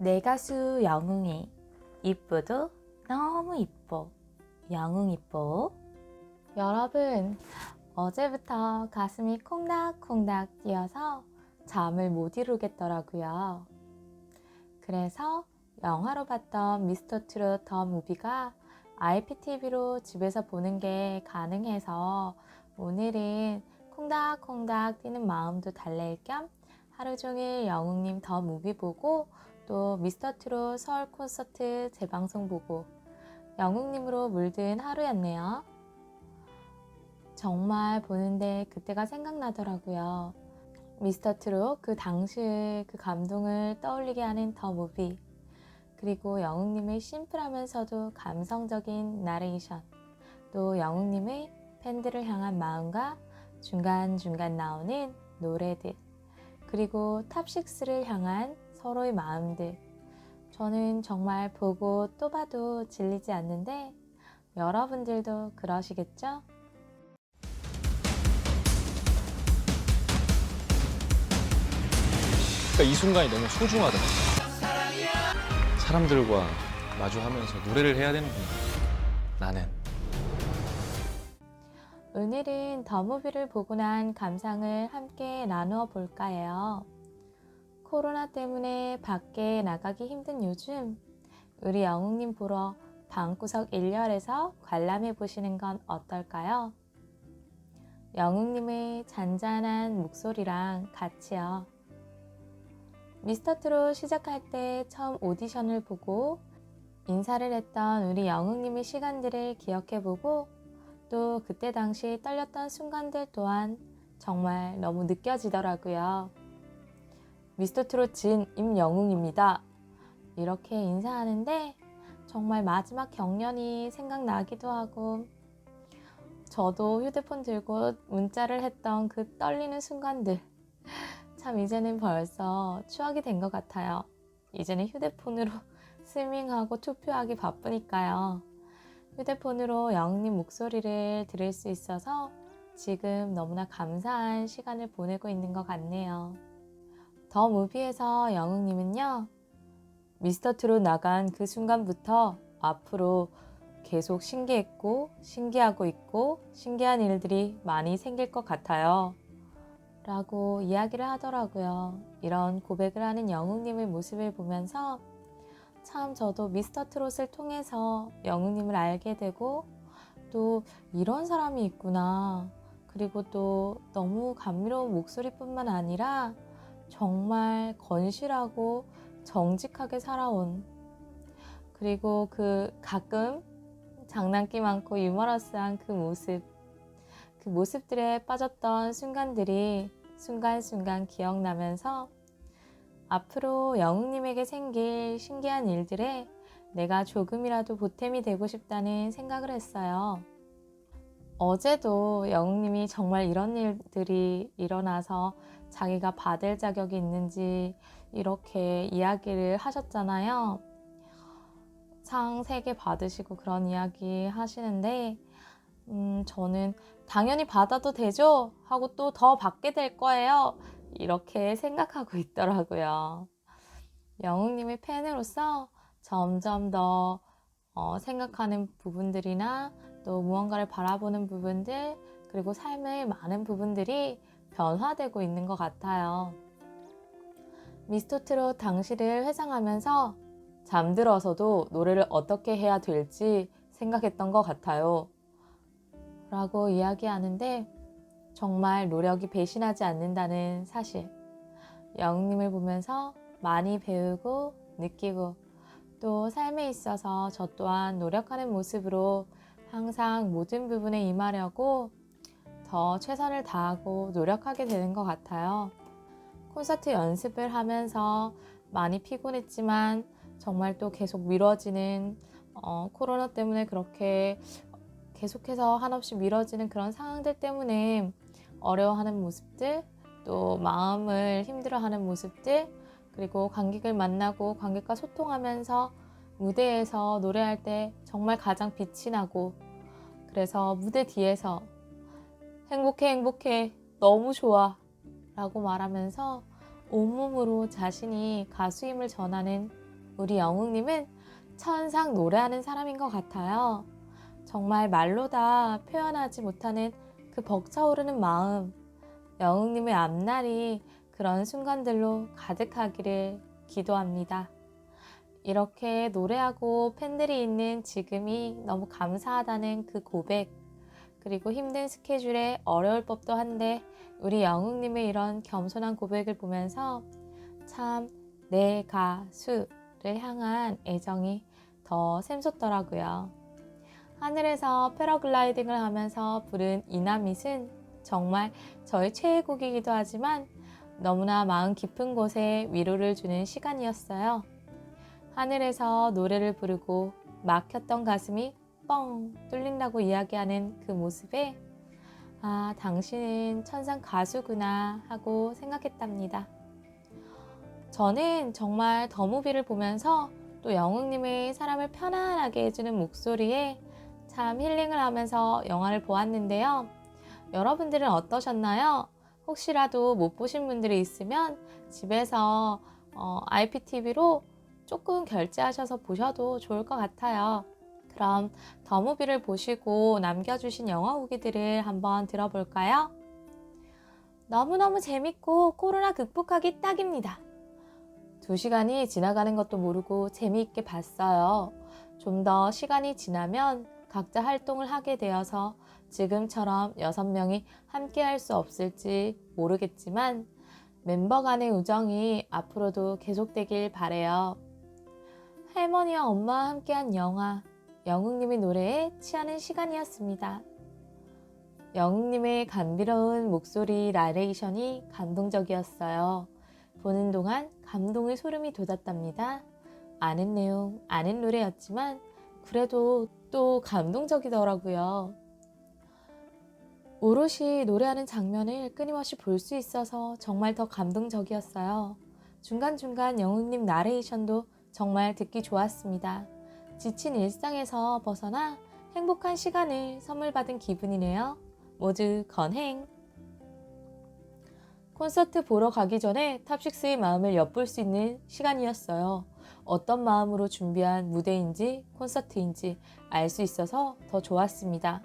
내 가수 영웅이 이쁘도 너무 이뻐. 영웅 이뻐. 여러분 어제부터 가슴이 콩닥콩닥 뛰어서 잠을 못 이루겠더라고요. 그래서 영화로 봤던 미스터 트롯 더 무비가 IPTV로 집에서 보는 게 가능해서 오늘은 콩닥콩닥 뛰는 마음도 달랠 겸 하루 종일 영웅님 더 무비 보고 또 미스터 트롯 서울 콘서트 재방송 보고 영웅님으로 물든 하루였네요. 정말 보는데 그때가 생각나더라고요. 미스터 트롯 그 당시의 그 감동을 떠올리게 하는 더 무비 그리고 영웅님의 심플하면서도 감성적인 나레이션 또 영웅님의 팬들을 향한 마음과 중간중간 나오는 노래들 그리고 탑6를 향한 서로의 마음들. 저는 정말 보고 또 봐도 질리지 않는데 여러분들도 그러시겠죠? 그러니까 이 순간이 너무 소중하더라고요. 사람들과 마주하면서 노래를 해야 되는구나. 나는. 오늘은 더무비를 보고 난 감상을 함께 나누어 볼까 해요. 코로나 때문에 밖에 나가기 힘든 요즘 우리 영웅님 보러 방구석 1열에서 관람해 보시는 건 어떨까요? 영웅님의 잔잔한 목소리랑 같이요. 미스터 트롯 시작할 때 처음 오디션을 보고 인사를 했던 우리 영웅님의 시간들을 기억해 보고 또 그때 당시 떨렸던 순간들 또한 정말 너무 느껴지더라고요. 미스터 트롯 진 임영웅입니다. 이렇게 인사하는데 정말 마지막 경련이 생각나기도 하고 저도 휴대폰 들고 문자를 했던 그 떨리는 순간들 참 이제는 벌써 추억이 된 것 같아요. 이제는 휴대폰으로 스밍하고 투표하기 바쁘니까요. 휴대폰으로 영웅님 목소리를 들을 수 있어서 지금 너무나 감사한 시간을 보내고 있는 것 같네요. 더 무비에서 영웅님은요, 미스터 트롯 나간 그 순간부터 앞으로 계속 신기했고, 신기하고 있고, 신기한 일들이 많이 생길 것 같아요. 라고 이야기를 하더라고요. 이런 고백을 하는 영웅님의 모습을 보면서 참 저도 미스터 트롯을 통해서 영웅님을 알게 되고 또 이런 사람이 있구나. 그리고 또 너무 감미로운 목소리뿐만 아니라 정말 건실하고 정직하게 살아온 그리고 그 가끔 장난기 많고 유머러스한 그 모습 그 모습들에 빠졌던 순간들이 순간순간 기억나면서 앞으로 영웅님에게 생길 신기한 일들에 내가 조금이라도 보탬이 되고 싶다는 생각을 했어요. 어제도 영웅님이 정말 이런 일들이 일어나서 자기가 받을 자격이 있는지 이렇게 이야기를 하셨잖아요. 상 3개 받으시고 그런 이야기 하시는데, 음, 저는 당연히 받아도 되죠? 하고 또 더 받게 될 거예요. 이렇게 생각하고 있더라고요. 영웅님의 팬으로서 점점 더 어, 생각하는 부분들이나 또 무언가를 바라보는 부분들 그리고 삶의 많은 부분들이 변화되고 있는 것 같아요. 미스터 트롯 당시를 회상하면서 잠들어서도 노래를 어떻게 해야 될지 생각했던 것 같아요. 라고 이야기하는데 정말 노력이 배신하지 않는다는 사실. 영웅님을 보면서 많이 배우고 느끼고 또 삶에 있어서 저 또한 노력하는 모습으로 항상 모든 부분에 임하려고 더 최선을 다하고 노력하게 되는 것 같아요. 콘서트 연습을 하면서 많이 피곤했지만 정말 또 계속 미뤄지는 어, 코로나 때문에 그렇게 계속해서 한없이 미뤄지는 그런 상황들 때문에 어려워하는 모습들, 또 마음을 힘들어하는 모습들, 그리고 관객을 만나고 관객과 소통하면서 무대에서 노래할 때 정말 가장 빛이 나고 그래서 무대 뒤에서 행복해 행복해 너무 좋아 라고 말하면서 온몸으로 자신이 가수임을 전하는 우리 영웅님은 천상 노래하는 사람인 것 같아요. 정말 말로 다 표현하지 못하는 그 벅차오르는 마음. 영웅님의 앞날이 그런 순간들로 가득하기를 기도합니다. 이렇게 노래하고 팬들이 있는 지금이 너무 감사하다는 그 고백, 그리고 힘든 스케줄에 어려울 법도 한데, 우리 영웅님의 이런 겸손한 고백을 보면서 참 내 가수를 향한 애정이 더 샘솟더라고요. 하늘에서 패러글라이딩을 하면서 부른 이나밋은 정말 저의 최애 곡이기도 하지만 너무나 마음 깊은 곳에 위로를 주는 시간이었어요. 하늘에서 노래를 부르고 막혔던 가슴이 뻥 뚫린다고 이야기하는 그 모습에 아, 당신은 천상 가수구나 하고 생각했답니다. 저는 정말 더무비를 보면서 또 영웅님의 사람을 편안하게 해주는 목소리에 참 힐링을 하면서 영화를 보았는데요. 여러분들은 어떠셨나요? 혹시라도 못 보신 분들이 있으면 집에서 어, IPTV로 조금 결제하셔서 보셔도 좋을 것 같아요. 그럼 더무비를 보시고 남겨주신 영화 후기들을 한번 들어볼까요? 너무너무 재밌고 코로나 극복하기 딱입니다. 두 시간이 지나가는 것도 모르고 재미있게 봤어요. 좀 더 시간이 지나면 각자 활동을 하게 되어서 지금처럼 여섯 명이 함께 할 수 없을지 모르겠지만 멤버 간의 우정이 앞으로도 계속되길 바래요. 할머니와 엄마와 함께한 영화 영웅님의 노래에 취하는 시간이었습니다. 영웅님의 감미로운 목소리 나레이션이 감동적이었어요. 보는 동안 감동의 소름이 돋았답니다. 아는 내용, 아는 노래였지만 그래도 또 감동적이더라고요. 오롯이 노래하는 장면을 끊임없이 볼 수 있어서 정말 더 감동적이었어요. 중간중간 영웅님 나레이션도 정말 듣기 좋았습니다. 지친 일상에서 벗어나 행복한 시간을 선물 받은 기분이네요. 모두 건행! 콘서트 보러 가기 전에 탑식스의 마음을 엿볼 수 있는 시간이었어요. 어떤 마음으로 준비한 무대인지 콘서트인지 알 수 있어서 더 좋았습니다.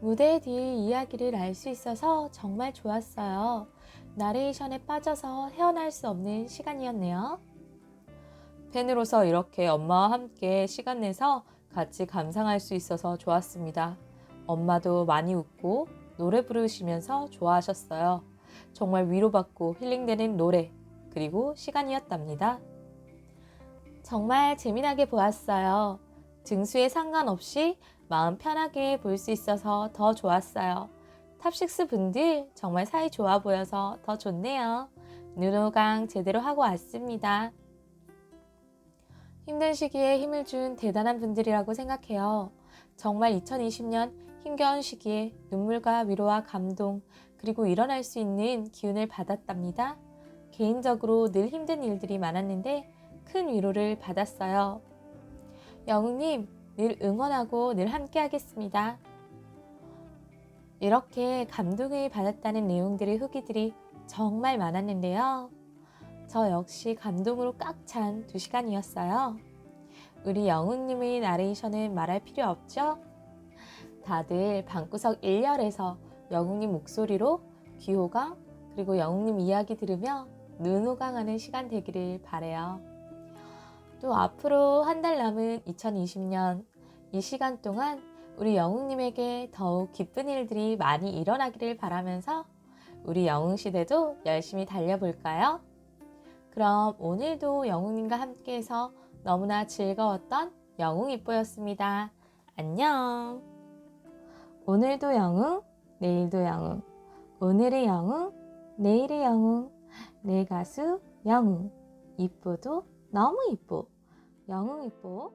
무대 뒤의 이야기를 알 수 있어서 정말 좋았어요. 나레이션에 빠져서 헤어날 수 없는 시간이었네요. 팬으로서 이렇게 엄마와 함께 시간 내서 같이 감상할 수 있어서 좋았습니다. 엄마도 많이 웃고 노래 부르시면서 좋아하셨어요. 정말 위로받고 힐링되는 노래, 그리고 시간이었답니다. 정말 재미나게 보았어요. 등수에 상관없이 마음 편하게 볼 수 있어서 더 좋았어요. 탑식스 분들 정말 사이 좋아 보여서 더 좋네요. 눈호강 제대로 하고 왔습니다. 힘든 시기에 힘을 준 대단한 분들이라고 생각해요. 정말 2020년 힘겨운 시기에 눈물과 위로와 감동, 그리고 일어날 수 있는 기운을 받았답니다. 개인적으로 늘 힘든 일들이 많았는데 큰 위로를 받았어요. 영웅님, 늘 응원하고 늘 함께 하겠습니다. 이렇게 감동을 받았다는 내용들의 후기들이 정말 많았는데요. 저 역시 감동으로 꽉 찬 두 시간이었어요. 우리 영웅님의 나레이션은 말할 필요 없죠? 다들 방구석 1열에서 영웅님 목소리로 귀호강 그리고 영웅님 이야기 들으며 눈호강하는 시간 되기를 바래요. 또 앞으로 한 달 남은 2020년 이 시간 동안 우리 영웅님에게 더욱 기쁜 일들이 많이 일어나기를 바라면서 우리 영웅 시대도 열심히 달려볼까요? 그럼 오늘도 영웅님과 함께해서 너무나 즐거웠던 영웅 이뽀였습니다. 안녕! 오늘도 영웅, 내일도 영웅. 오늘의 영웅, 내일의 영웅. 내 가수 영웅. 이쁘도 너무 이뻐. 영웅 이뻐.